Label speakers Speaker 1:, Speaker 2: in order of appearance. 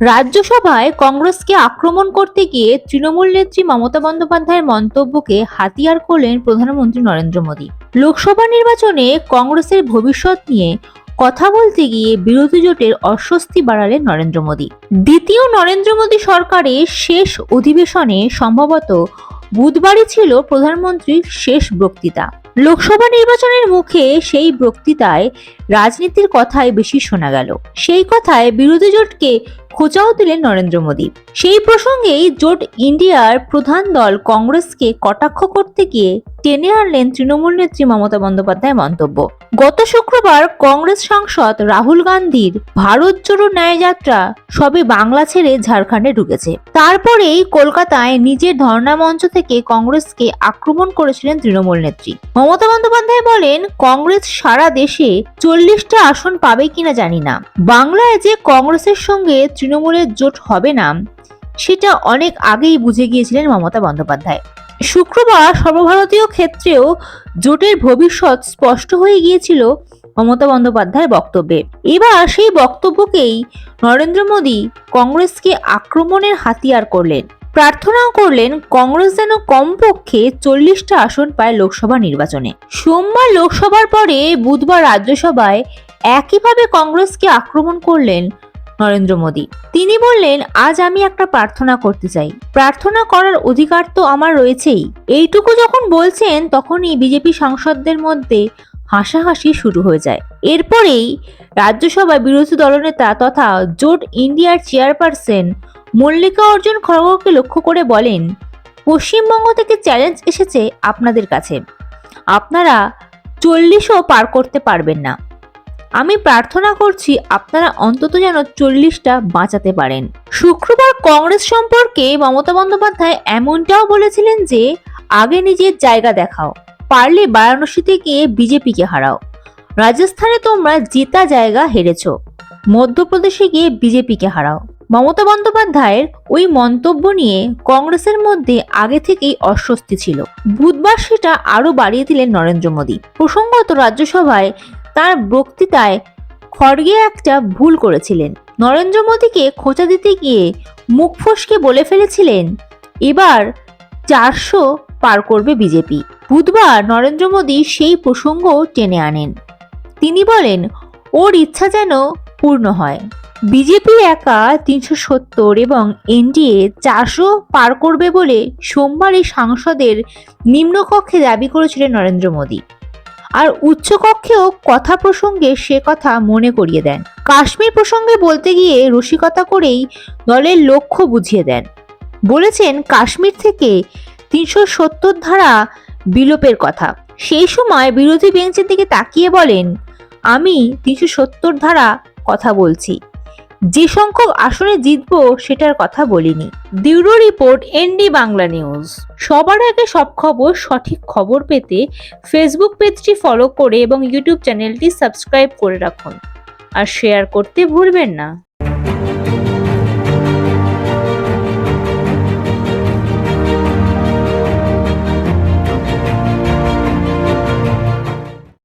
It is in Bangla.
Speaker 1: রাজ্যসভায় কংগ্রেসকে আক্রমণ করতে গিয়ে তৃণমূল নেত্রী মমতা বন্দ্যোপাধ্যায়ের মন্তব্যকে হাতিয়ার করলেন প্রধানমন্ত্রী নরেন্দ্র মোদী। লোকসভা নির্বাচনে কংগ্রেসের ভবিষ্যৎ নিয়ে কথা বলতে গিয়ে বিরোধী জোটের অস্বস্তি বাড়ালেন নরেন্দ্র মোদী। দ্বিতীয় নরেন্দ্র মোদী সরকারের শেষ অধিবেশনে সম্ভবত বুধবারই ছিল প্রধানমন্ত্রীর শেষ বক্তৃতা। লোকসভা নির্বাচনের মুখে সেই বক্তৃতায় রাজনীতির কথাই বেশি শোনা গেল। সেই কথায় বিরোধী জোটকে খোঁচাও দিলেন নরেন্দ্র মোদী। সেই প্রসঙ্গেই জোট ইন্ডিয়ার প্রধান দল কংগ্রেসকে কটাক্ষ করতে গিয়ে টেনে আনলেন তৃণমূল নেত্রী মমতা বন্দ্যোপাধ্যায় মন্তব্য। গত শুক্রবার কংগ্রেস সাংসদ রাহুল গান্ধীর ভারত জোড়ো ন্যায়যাত্রা সবে বাংলা ছেড়ে ঝাড়খণ্ডে ঢুকেছে। তারপরেই কলকাতায় নিজের ধর্ণা মঞ্চ থেকে কংগ্রেসকে আক্রমণ করেছিলেন তৃণমূল নেত্রী। মমতা বন্দ্যোপাধ্যায় বলেন, কংগ্রেস সারা দেশে চল্লিশটা আসন পাবে কিনা জানি না। বাংলায় যে কংগ্রেসের সঙ্গে তৃণমূলের জোট হবে না, সেটা অনেক আগেই বুঝে গিয়েছিলেন মমতা বন্দ্যোপাধ্যায়। শুক্রবার সর্বভারতীয় ক্ষেত্রেও জোটের ভবিষ্যৎ স্পষ্ট হয়ে গিয়েছিল মমতা বন্দ্যোপাধ্যায়ের বক্তব্যে। এবার সেই বক্তব্যকেই নরেন্দ্র মোদী কংগ্রেসকে আক্রমণের হাতিয়ার করলেন। প্রার্থনাও করলেন, কংগ্রেস যেন কমপক্ষে চল্লিশটা আসন পায় লোকসভা নির্বাচনে। সোমবার লোকসভার পরে বুধবার রাজ্যসভায় একইভাবে কংগ্রেসকে আক্রমণ করলেন নরেন্দ্র মোদী। তিনি বললেন, আজ আমি একটা প্রার্থনা করতে চাই। প্রার্থনা করার অধিকার তো আমার রয়েছেই। এইটুকু যখন বলছেন, তখনই বিজেপি সাংসদদের মধ্যে হাসাহাসি শুরু হয়ে যায়। এরপরেই রাজ্যসভায় বিরোধী দলনেতা তথা জোট ইন্ডিয়ার চেয়ারপারসন মল্লিকা অর্জুন খড়গকে লক্ষ্য করে বলেন, পশ্চিমবঙ্গ থেকে চ্যালেঞ্জ এসেছে আপনাদের কাছে। আপনারা চল্লিশও পার করতে পারবেন না। আমি প্রার্থনা করছি আপনারা অন্তত যেন চল্লিশটা বাঁচাতে পারেন। শুক্রবার কংগ্রেস সম্পর্কে মমতা বন্দ্যোপাধ্যায় এমনটাও বলেছিলেন যে, আগে নিজের জায়গা দেখাও, পারলে বারাণসীতে গিয়ে বিজেপিকে হারাও। রাজস্থানে তোমরা জেতা জায়গা হেরেছ, মধ্যপ্রদেশে গিয়ে বিজেপিকে হারাও। মমতা বন্দ্যোপাধ্যায়ের ওই মন্তব্য নিয়ে কংগ্রেসের মধ্যে আগে থেকেই অস্বস্তি ছিল। বুধবার সেটা আরও বাড়িয়ে দিলেন নরেন্দ্র মোদী। প্রসঙ্গত রাজ্যসভায় তার বক্তৃতায় খড়গে একটা ভুল করেছিলেন। নরেন্দ্র মোদীকে খোঁচা দিতে গিয়ে মুখ ফসকে বলে ফেলেছিলেন, এবার চারশো পার করবে বিজেপি। বুধবার নরেন্দ্র মোদী সেই প্রসঙ্গ টেনে আনেন। তিনি বলেন, ওর ইচ্ছা যেন পূর্ণ হয়। বিজেপি একা তিনশো সত্তর এবং এনডিএ চারশো পার করবে বলে সোমবার এই সাংসদের নিম্নকক্ষে দাবি করেছিলেন নরেন্দ্র মোদী। আর উচ্চকক্ষেও কথা প্রসঙ্গে সে কথা মনে করিয়ে দেন। কাশ্মীর প্রসঙ্গে বলতে গিয়ে রসিকতা করেই দলের লক্ষ্য বুঝিয়ে দেন। বলেছেন, কাশ্মীর থেকে তিনশো সত্তর ধারা বিলোপের কথা। সেই সময় বিরোধী বেঞ্চের দিকে তাকিয়ে বলেন, আমি তিনশো সত্তর ধারা কথা বলছি। যে সংখ্যক আসনে জিতব সেটার কথা বলিনি। দিউরো রিপোর্ট, এনডি বাংলা নিউজ। সবার আগে সব খবর, সঠিক খবর পেতে ফেসবুক পেজটি ফলো করে এবং ইউটিউব চ্যানেলটি সাবস্ক্রাইব করে রাখুন। আর শেয়ার করতে ভুলবেন না।